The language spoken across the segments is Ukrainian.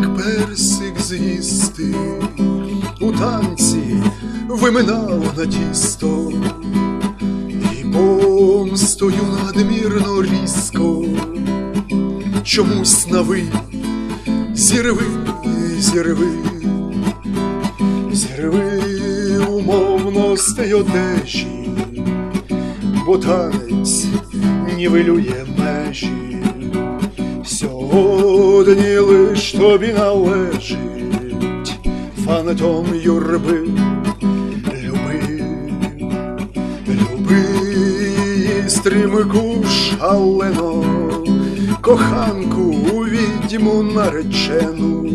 персик з'їсти, у танці виминав на тісто, і помстою надмірно різко, чомусь нави, зірви, зірви, зірви умовностей одежі, бо танець нівелює межі. Сьогодні лиш тобі належить фантом юрби, люби, люби її стрімку шалено, коханку відьму наречену,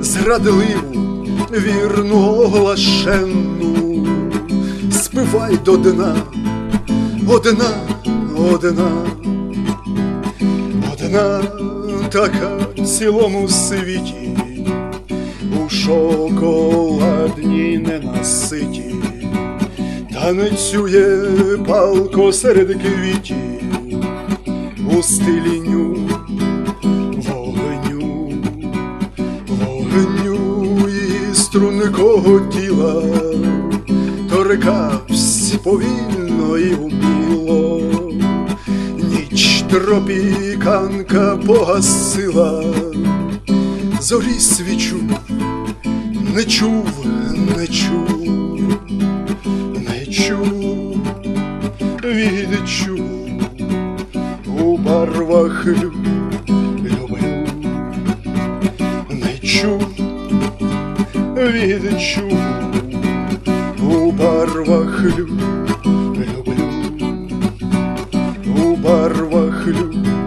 зрадливу, вірну оглашену, спивай до дна, одна, одна. Одна така в цілому світі, у шоколадній ненаситі, танцює палко серед квітів, у стилі ню, вогню, вогню і стрункого тіла, торкавсь повільно і вміло. Тропіканка погасила, зорі свічу, не чув, не чув, не чув, відчув у барвах лю, люблю, не чув, відчув у барвах лю, люблю у барвах clue.